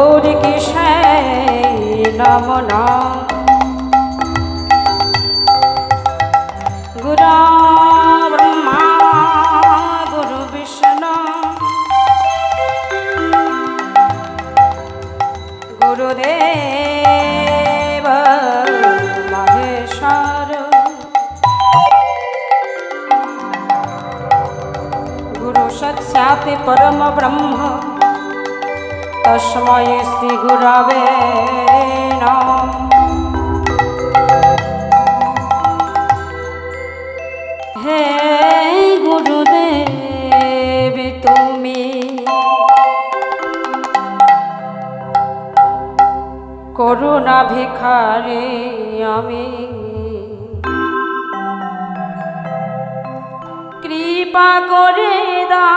গৌরী কিষে নম নম গুরু বিষ্ণু গুরুদেব মহেশ্বর গুরু সৎসাতে পরম ব্রহ্ম। তস্মৈ শ্রীগুরবে হে গুরুদেব তুমি করুণা ভিখারে আমি। কৃপা করে দা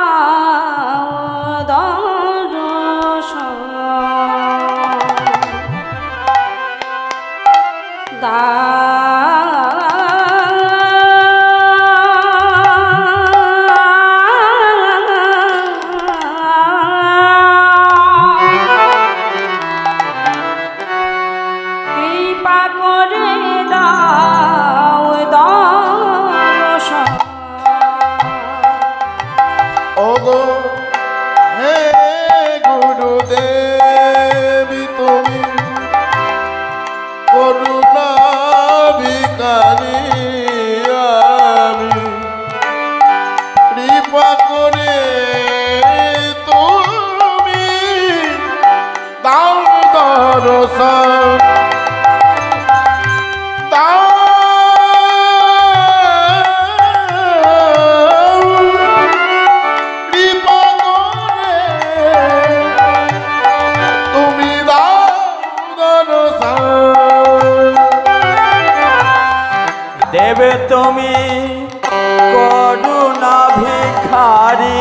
করুণা ভিখারি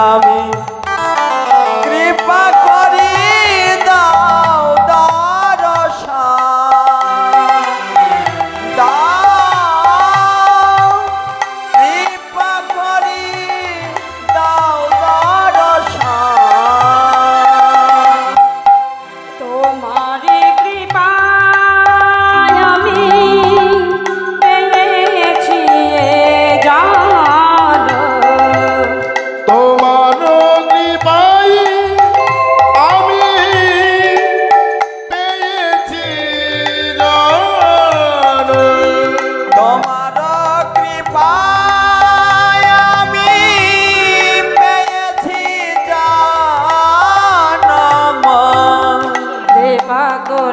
আমি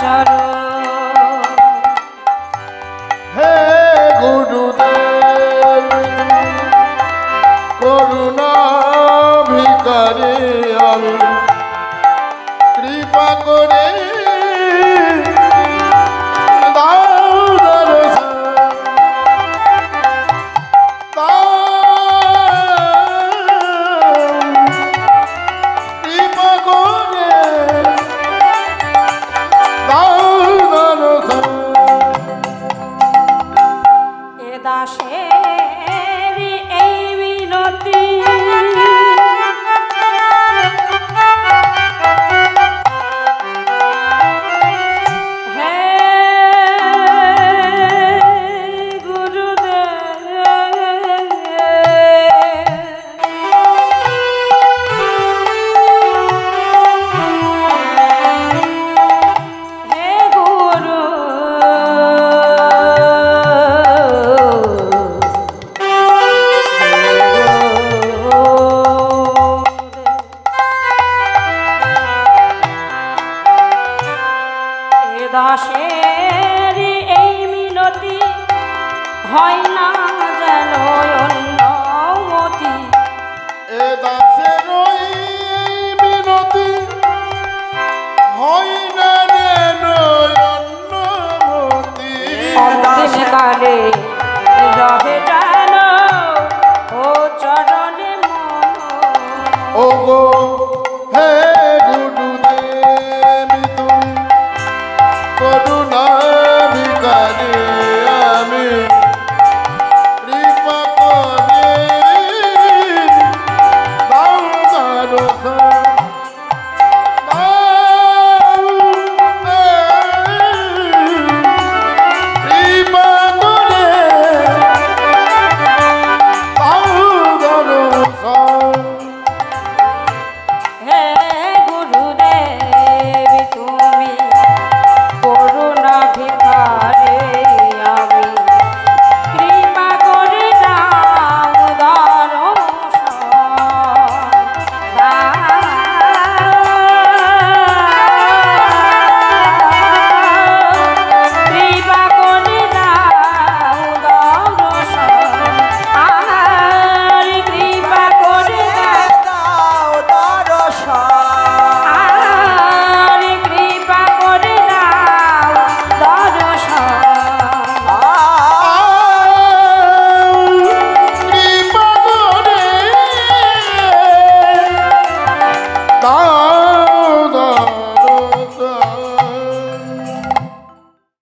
চরণ ah দাসের এই মিনতি হয় না যেন